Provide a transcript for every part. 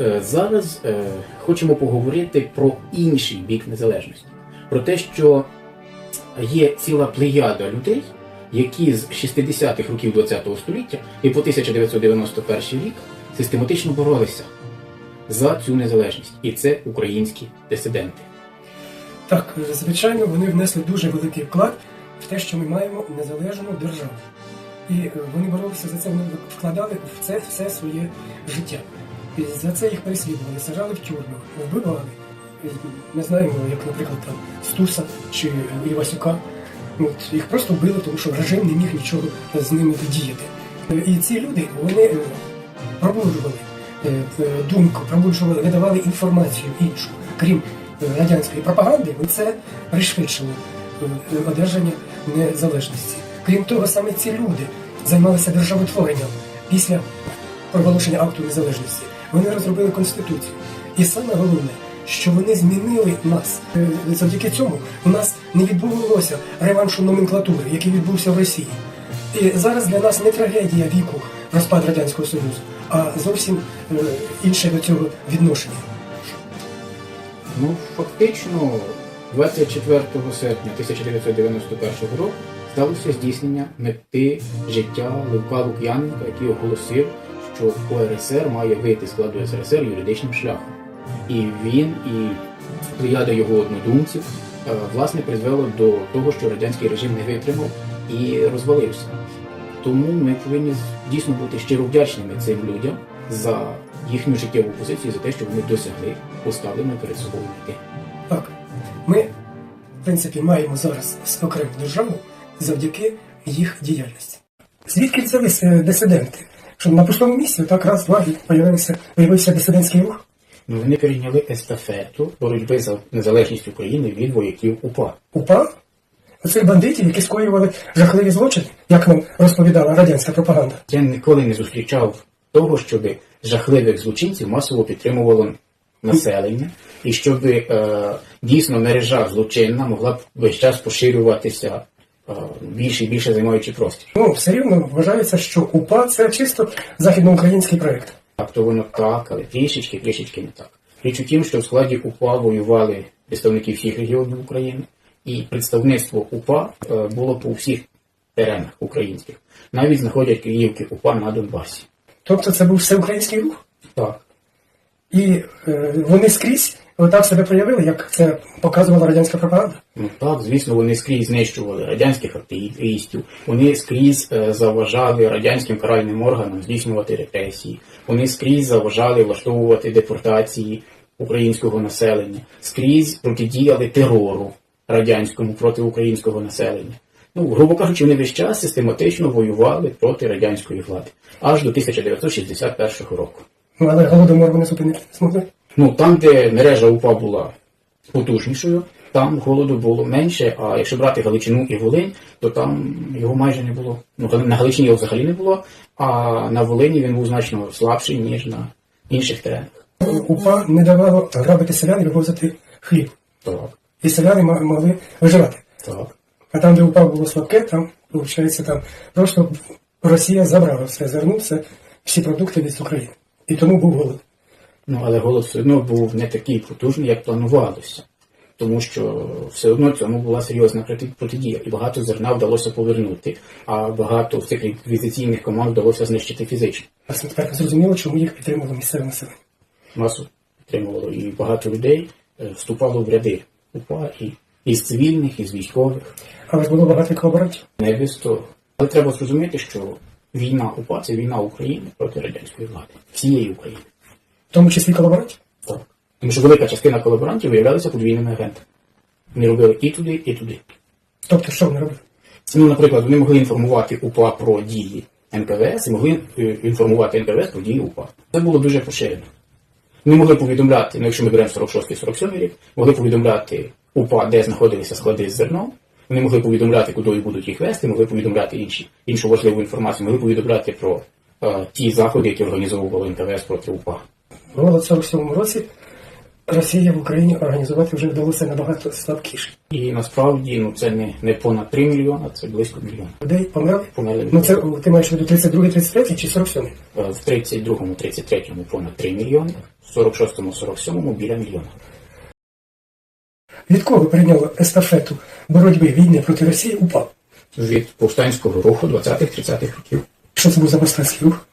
Е, Зараз е, хочемо поговорити про інший бік незалежності, про те, що є ціла плеяда людей, які з 60-х років ХХ століття і по 1991 рік систематично боролися за цю незалежність, і це українські дисиденти. Так, звичайно, вони внесли дуже великий вклад в те, що ми маємо незалежну державу. І е, вони боролися за це, вони вкладали в це все своє життя. За це їх переслідували, сажали в тюрми, вбивали. Ми знаємо, як, наприклад, там Стуса чи Івасюка. От, їх просто вбили, тому що режим не міг нічого з ними діяти. І ці люди вони е, пробуджували е, е, думку, пробуджували, видавали інформацію іншу, крім радянської пропаганди, і це пришвидшило е, одержання незалежності. Крім того, саме ці люди займалися державотворенням після проголошення акту незалежності. Вони розробили конституцію. І саме головне, що вони змінили нас. Е, Завдяки цьому у нас не відбувалося реваншу номенклатури, який відбувся в Росії. І зараз для нас не трагедія віку розпад Радянського Союзу, а зовсім е, інше до цього відношення. Ну, фактично, 24 серпня 1991 року сталося здійснення мети життя Левка Лук'яненка, який оголосив, що УРСР має вийти з складу СРСР юридичним шляхом. І він, і плеяда його однодумців, е, власне, призвело до того, що радянський режим не витримав і розвалився. Тому ми повинні дійсно бути щиро вдячними цим людям за їхню життєву позицію, за те, що вони досягли поставленої перед собою мети. Так, ми, в принципі, маємо зараз окрему державу завдяки їх діяльності. Звідки взялися е, дисиденти? Що на пустому місці так раз, два появився, появився дисидентський рух? Ну, вони перейняли естафету боротьби за незалежність України від вояків УПА. УПА? Оцих бандитів, які скоювали жахливі злочини, як нам розповідала радянська пропаганда. Я ніколи не зустрічав того, щоб жахливих злочинців масово підтримувало населення, і щоб е, дійсно мережа злочинна могла б весь час поширюватися більше і більше займаючи простір. Ну, все рівно вважається, що УПА це чисто західноукраїнський проєкт. Так, то воно так, але трішечки, трішечки не так. Річ у тім, що в складі УПА воювали представники всіх регіонів України, і представництво УПА е, було по всіх теренах українських. Навіть знаходять Київки УПА на Донбасі. Тобто це був всеукраїнський рух. Так. І е, вони скрізь отак себе проявили, як це показувала радянська пропаганда. Ну так, звісно, вони скрізь знищували радянських активістів, вони скрізь е, заважали радянським каральним органам здійснювати репресії, вони скрізь заважали влаштовувати депортації українського населення, скрізь протидіяли терору радянському проти українського населення. Ну, грубо кажучи, вони весь час систематично воювали проти радянської влади аж до 1961 року. Ну, але голодомор вони зупинити не змогли. Ну, там, де мережа УПА була потужнішою, там голоду було менше, а якщо брати Галичину і Волинь, то там його майже не було. Ну, на Галичині його взагалі не було, а на Волині він був значно слабший, ніж на інших теренах. УПА не давало грабити селян і вивозити хліб. Так, І селяни могли виживати. так. А там, де УПА було слабке, там, виходить, там просто Росія забрала все зерно, все, всі продукти від України. І тому був голод. Ну, але голод все одно був не такий потужний, як планувалося. Тому що все одно цьому була серйозна протидія, і багато зерна вдалося повернути, а багато цих ліквідаційних команд вдалося знищити фізично. Власне, тепер зрозуміло, чому їх підтримувало місцеве населення. масу підтримувало, і багато людей е, вступало в ряди УПА і із цивільних, із військових, Але ж було багато колаборантів. не без того. Але треба зрозуміти, що війна УПА це війна України проти радянської влади, всієї України. В тому числі колаборантів. Так. Тому що велика частина колаборантів виявлялися подвійними агентами. Вони робили і туди, і туди. Тобто, що вони робили? Ну, наприклад, вони могли інформувати УПА про дії НКВС і могли е, інформувати НКВС про дії УПА. Це було дуже поширено. Ми могли повідомляти, ну якщо ми беремо 46-47 рік, могли повідомляти УПА, де знаходилися склади з зерном. Вони могли повідомляти, куди будуть їх вести, могли повідомляти інші, іншу важливу інформацію, могли повідомляти про е, ті заходи, які організовували НКВС проти УПА. Голод в 47 році Росія в Україні організувати вже вдалося набагато слабкіше. І насправді ну це не, не понад 3 мільйона, це близько мільйона. Людей померли. Померли Ну це ти маєш виду 32, 33 чи 47? Е, в 32-му, 33-му понад 3 мільйони, в 46-му, 47-му біля мільйона. Від кого прийняло естафету боротьби війни проти Росії УПА? Від повстанського руху 20-30-х років. Що це був за повстанський рух?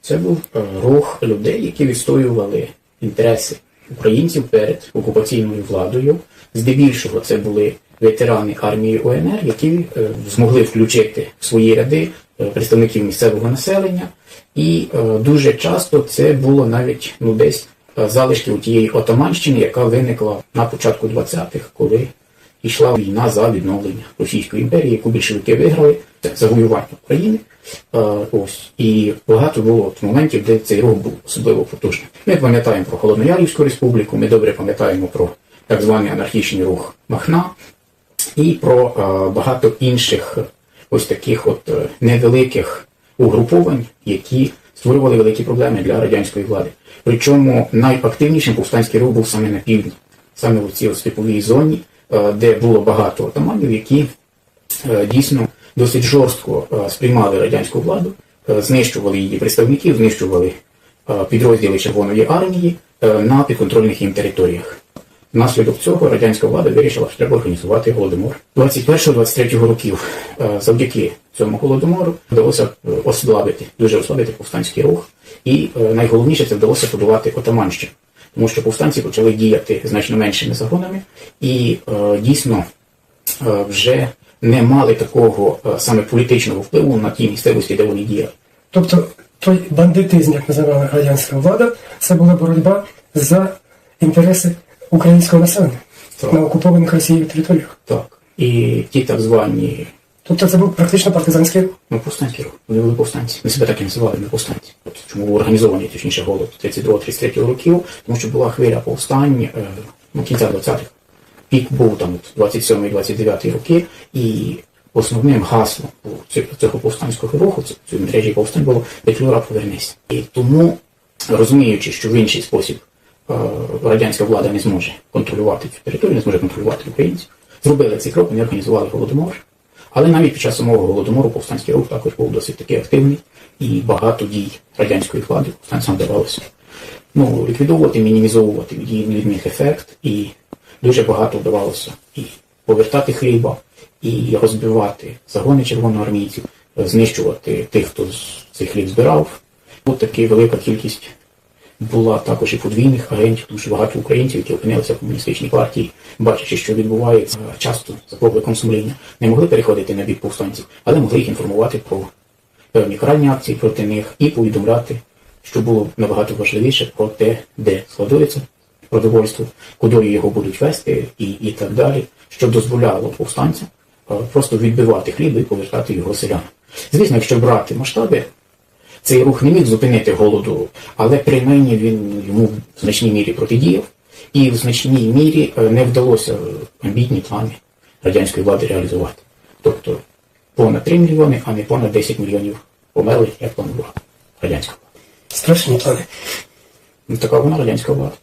Це був е, рух людей, які відстоювали інтереси українців перед окупаційною владою. Здебільшого це були ветерани армії УНР, які е, змогли включити в свої ряди е, представників місцевого населення, і дуже часто це було навіть ну десь е, залишки у тієї отаманщини, яка виникла на початку 20-х, коли йшла війна за відновлення Російської імперії, яку більшовики виграли, це завоювання України. Е, ось і багато було моментів, де цей рух був особливо потужний. Ми пам'ятаємо про Холодноярівську республіку, ми добре пам'ятаємо про так званий анархічний рух Махна і про е, багато інших ось таких от невеликих угруповань, які створювали великі проблеми для радянської влади. Причому найактивнішим повстанський рух був саме на півдні, саме в цій степовій зоні, е, де було багато отаманів, які е, дійсно досить жорстко е, сприймали радянську владу, знищували її представників, знищували підрозділи Червоної армії на підконтрольних їм територіях. Внаслідок цього радянська влада вирішила, що треба організувати голодомор. 21-23 років е, завдяки цьому голодомору вдалося е, ослабити, дуже ослабити повстанський рух, і е, найголовніше це вдалося подолати отаманщину, тому що повстанці почали діяти значно меншими загонами і дійсно вже не мали такого саме політичного впливу на ті місцевості, де вони діяли. Тобто той бандитизм, як називала радянська влада, це була боротьба за інтереси українського населення Так. на окупованих Росією територіях. Так. І ті так звані Тобто це був практично партизанський рух. Ну, повстанський рух. Вони були повстанці. Ми себе так і називали, ми повстанці. От чому був організований, точніше, голод 32-33 років, тому що була хвиля повстань е, ну, кінця 20-х. Пік був там от 27-29 роки, і основним гаслом цього повстанського руху, цієї мережі повстань було Петлюра повернись. І тому, розуміючи, що в інший спосіб радянська влада не зможе контролювати цю територію, не зможе контролювати українців, зробили цей крок, вони організували голодомор. Але навіть під час самого голодомору повстанський рух також був досить таки активний, і багато дій радянської влади повстанцям вдавалося ну, ліквідовувати, мінімізовувати від ефект, і дуже багато вдавалося і повертати хліба, і розбивати загони червоноармійців, е, знищувати тих, хто цей хліб збирав. Ось така велика кількість була також і подвійних агентів, тому що багато українців, які опинилися в комуністичній партії, бачачи, що відбувається часто за покликом сумління, не могли переходити на бік повстанців, але могли їх інформувати про певні каральні акції проти них і повідомляти, що було набагато важливіше про те, де складується продовольство, куди його будуть вести і, і так далі, що дозволяло повстанцям е, просто відбивати хліб і повертати його селянам. Звісно, якщо брати масштаби, цей рух не міг зупинити голоду, але принаймні він йому в значній мірі протидіяв, і в значній мірі е, не вдалося амбітні плани радянської влади реалізувати. Тобто понад 3 мільйони, а не понад 10 мільйонів померли, як планувала радянська влада. Страшні плани. Ну, така вона радянська влада.